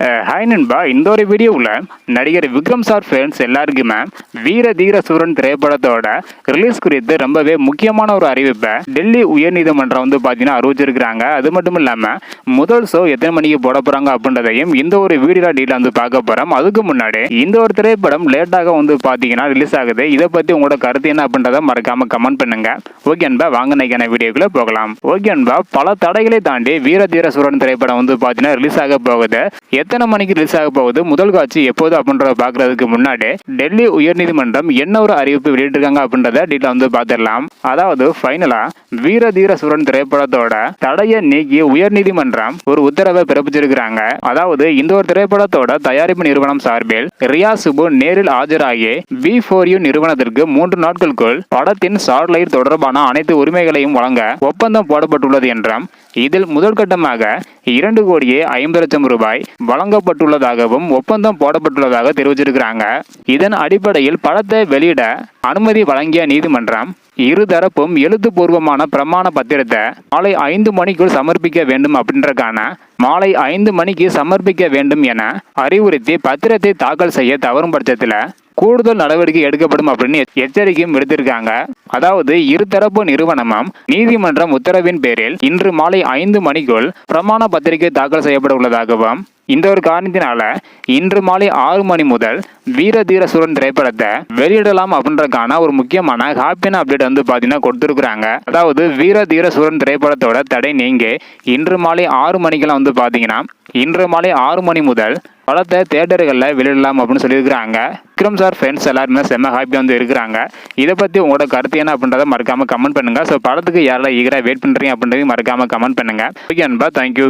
Hi நண்பா. இந்த ஒரு வீடியோவில் நடிகர் விக்ரம் சார் ஃபேன்ஸ் எல்லாருக்குமே வீர தீர சூரன் திரைப்படத்தோட ரிலீஸ் குறித்து ரொம்பவே முக்கியமான ஒரு அறிவிப்பை டெல்லி உயர்நீதிமன்றம் வந்து பார்த்தீங்கன்னா அறிவிச்சிருக்கிறாங்க. அது மட்டும் இல்லாமல் முதல் ஷோ எத்தனை மணிக்கு போட போகிறாங்க அப்படின்றதையும் இந்த ஒரு வீடியோ டீல வந்து பார்க்க போகிறோம் அதுக்கு முன்னாடி இந்த ஒரு திரைப்படம் லேட்டாக வந்து பார்த்தீங்கன்னா ரிலீஸ் ஆகுது. இதை பற்றி உங்களோட கருத்து என்ன அப்படின்றத மறக்காம கமெண்ட் பண்ணுங்க. ஓகே அன்பா வாங்க நைக்கான போகலாம். ஓகே அன்பா பல தடைகளை தாண்டி வீர தீர சூரன் திரைப்படம் வந்து பார்த்தீங்கன்னா ரிலீஸ் ஆக போகுது. எத்தனை மணிக்கு ரிலீஸ் ஆக போகுது முதல் காட்சி எப்போது அப்படின்றத பார்க்கறதுக்கு முன்னாடி டெல்லி உயர்நீதிமன்றம் என்ன ஒரு அறிவிப்பு வெளியிட்டிருக்காங்க அப்படின்றத டீட்டெயில் வந்து பார்த்துடலாம். அதாவது ஃபைனலா வீர தீர சுரன் திரைப்படத்தோட தடையை நீக்கி உயர்நீதிமன்றம் ஒரு உத்தரவை பிறப்பிச்சிருக்கிறாங்க. அதாவது இந்த ஒரு திரைப்படத்தோட தயாரிப்பு நிறுவனம் சார்பில் ரியா சுபு நேரில் ஆஜராகி வி ஃபோர் யூ நிறுவனத்திற்கு மூன்று நாட்களுக்குள் படத்தின் சாட்டலைட் தொடர்பான அனைத்து உரிமைகளையும் வழங்க ஒப்பந்தம் போடப்பட்டுள்ளது என்றும் இதில் முதற்கட்டமாக இரண்டு கோடியே ஐம்பது லட்சம் ரூபாய் வழங்கப்பட்டுள்ளதாகவும் ஒப்பந்தம் போடப்பட்டுள்ளதாக தெரிவிச்சிருக்கிறாங்க இதன் அடிப்படையில் படத்தை வெளியிட அனுமதி வழங்கிய நீதிமன்றம் இருதரப்பும் எழுத்துப்பூர்வமான பிரமாண பத்திரத்தை மாலை ஐந்து மணிக்குள் சமர்ப்பிக்க வேண்டும் அப்படின்றக்கான மாலை ஐந்து மணிக்கு சமர்ப்பிக்க வேண்டும் என அறிவுறுத்தி பத்திரத்தை தாக்கல் செய்ய தவறும் பட்சத்தில் கூடுதல் நடவடிக்கை எடுக்கப்படும் அப்படின்னு எச்சரிக்கையும் விடுத்திருக்காங்க. அதாவது இருதரப்பு நிறுவனமும் நீதிமன்றம் உத்தரவின் பேரில் இன்று மாலை ஐந்து மணிக்குள் பிரமாண பத்திரிகை தாக்கல் செய்யப்பட உள்ளதாகவும் இந்த ஒரு காரணத்தினால இன்று மாலை ஆறு மணி முதல் வீர தீர சுரன் திரைப்படத்தை வெளியிடலாம் அப்படின்றக்கான ஒரு முக்கியமான ஹாப்பியான அப்டேட் வந்து பார்த்தீங்கன்னா கொடுத்துருக்குறாங்க. அதாவது வீர தீர சுரன் திரைப்படத்தோட தடை நீங்க இன்று மாலை ஆறு மணிக்கெல்லாம் வந்து பார்த்தீங்கன்னா இன்று மாலை ஆறு மணி முதல் படத்தை தேட்டர்களில் வெளியிடலாம் அப்படின்னு சொல்லியிருக்கிறாங்க. விக்ரம் சார் ஃப்ரெண்ட்ஸ் எல்லாருமே செம்ம ஹாப்பியாக வந்து இருக்கிறாங்க. இதை பற்றி உங்களோட கருத்து என்ன அப்படின்றத மறக்காமல் கமெண்ட் பண்ணுங்கள் ஸோ படத்துக்கு யாரெல்லாம் ஈகராக வெயிட் பண்ணுறீங்க அப்படின்றதையும் மறக்காமல் கமெண்ட் பண்ணுங்கள் ஓகே அன்பா தேங்க்யூ